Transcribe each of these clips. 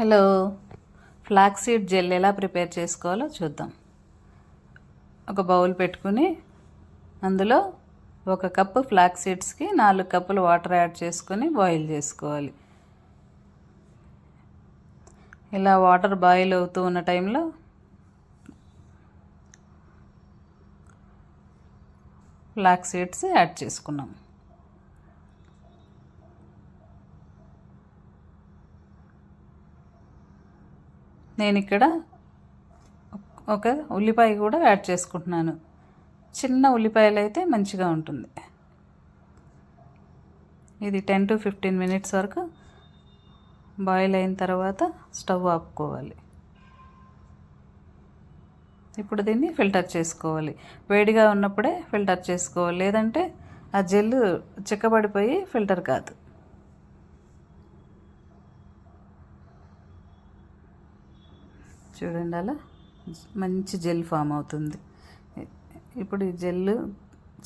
Hello. Flax seed gel ఎలా prepare చేసుకోవాలో చూద్దాం. ఒక బౌల్ పెట్టుకుని అందులో ఒక కప్పు ఫ్లాక్స్ సీడ్స్కి నాలుగు కప్పులు వాటర్ యాడ్ చేసుకొని బాయిల్ చేసుకోవాలి. ఇలా వాటర్ బాయిల్ అవుతూ ఉన్న టైంలో ఫ్లాక్స్ సీడ్స్ యాడ్ చేసుకున్నాం. నేను ఇక్కడ ఒక ఉల్లిపాయ కూడా యాడ్ చేసుకుంటున్నాను. చిన్న ఉల్లిపాయలు అయితే మంచిగా ఉంటుంది. ఇది టెన్ టు ఫిఫ్టీన్ మినిట్స్ వరకు బాయిల్ అయిన తర్వాత స్టవ్ ఆపుకోవాలి. ఇప్పుడు దీన్ని ఫిల్టర్ చేసుకోవాలి. వేడిగా ఉన్నప్పుడే ఫిల్టర్ చేసుకోవాలి. లేదంటే ఆ జెల్ చిక్కబడిపోయి ఫిల్టర్ కాదు. చూడండి అలా. మంచి జెల్ ఫామ్ అవుతుంది. ఇప్పుడు ఈ జెల్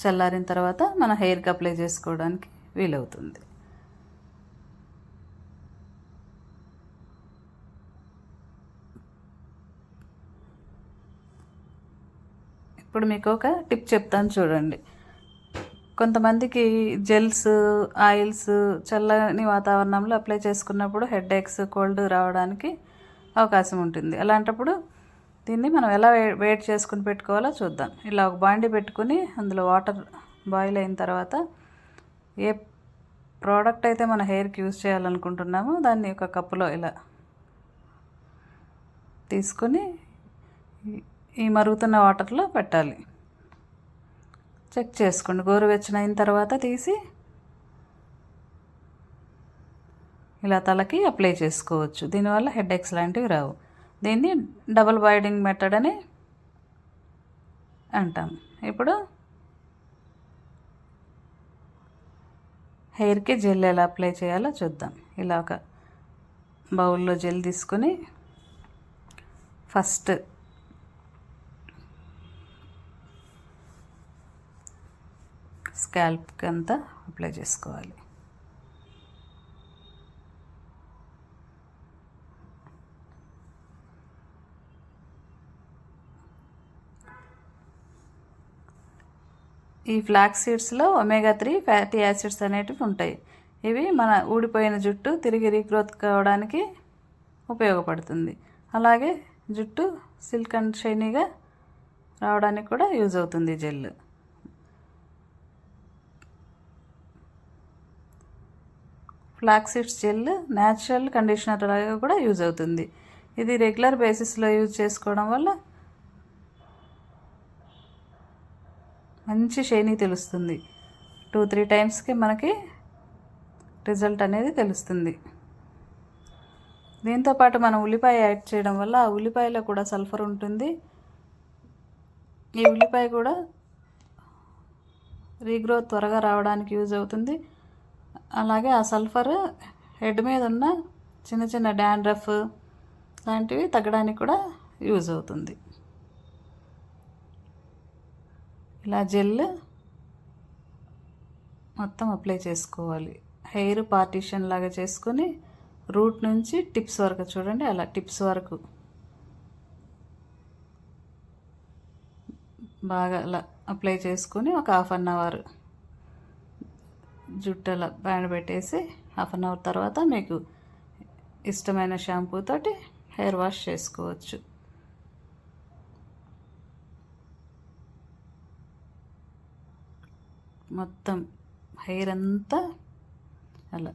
చల్లారిన తర్వాత మన హెయిర్కి అప్లై చేసుకోవడానికి వీలవుతుంది. ఇప్పుడు మీకు ఒక టిప్ చెప్తాను చూడండి. కొంతమందికి జెల్స్ ఆయిల్స్ చల్లని వాతావరణంలో అప్లై చేసుకున్నప్పుడు హెడ్ ఎక్స్ కోల్డ్ రావడానికి అవకాశం ఉంటుంది. అలాంటప్పుడు దీన్ని మనం ఎలా వేట్ చేసుకుని పెట్టుకోవాలో చూద్దాం. ఇలా ఒక బాండి పెట్టుకుని అందులో వాటర్ బాయిల్ అయిన తర్వాత ఏ ప్రోడక్ట్ అయితే మన హెయిర్కి యూజ్ చేయాలనుకుంటున్నామో దాన్ని ఒక కప్పులో ఇలా తీసుకొని ఈ- ఈ మరుగుతున్న వాటర్లో పెట్టాలి. చెక్ చేసుకోండి. గోరువెచ్చన అయిన తర్వాత తీసి ఇలా తలకి అప్లై చేసుకోవచ్చు. దీనివల్ల హెడ్ఏక్స్ లాంటివి రావు. దీన్ని డబుల్ బాయిడింగ్ మెథడ్ అని అంటాం. ఇప్పుడు హెయిర్కి జెల్ ఎలా అప్లై చేయాలో చూద్దాం. ఇలా ఒక బౌల్లో జెల్ తీసుకొని ఫస్ట్ స్కాల్ప్కి అంతా అప్లై చేసుకోవాలి. ఈ ఫ్లాక్స్ సీడ్స్లో ఒమేగా త్రీ ఫ్యాటీ యాసిడ్స్ అనేటివి ఉంటాయి. ఇవి మన ఊడిపోయిన జుట్టు తిరిగి రీగ్రోత్ కావడానికి ఉపయోగపడుతుంది. అలాగే జుట్టు సిల్క్ అండ్ షైనీగా రావడానికి కూడా యూజ్ అవుతుంది gel. Flax seeds gel natural conditioner లాగా కూడా యూజ్ అవుతుంది. ఇది రెగ్యులర్ బేసిస్లో యూజ్ చేసుకోవడం వల్ల మంచి షైనీ తెలుస్తుంది. టూ త్రీ టైమ్స్కి మనకి రిజల్ట్ అనేది తెలుస్తుంది. దీంతో పాటు మనం ఉల్లిపాయ యాడ్ చేయడం వల్ల ఆ ఉల్లిపాయలో కూడా సల్ఫర్ ఉంటుంది. ఈ ఉల్లిపాయ కూడా రీగ్రోత్ త్వరగా రావడానికి యూజ్ అవుతుంది. అలాగే ఆ సల్ఫర్ హెడ్ మీద ఉన్న చిన్న చిన్న డాండ్రఫ్ లాంటివి తగ్గడానికి కూడా యూజ్ అవుతుంది. ఇలా జెల్ మొత్తం అప్లై చేసుకోవాలి. హెయిర్ పార్టీషన్ లాగా చేసుకొని రూట్ నుంచి టిప్స్ వరకు చూడండి. అలా టిప్స్ వరకు బాగా అలా అప్లై చేసుకొని ఒక హాఫ్ అన్ అవర్ జుట్టు అలా బ్యాండ్ పెట్టేసి హాఫ్ అన్ అవర్ తర్వాత మీకు ఇష్టమైన షాంపూ తోటి హెయిర్ వాష్ చేసుకోవచ్చు. మొత్తం హెయిర్ అంతా అలా.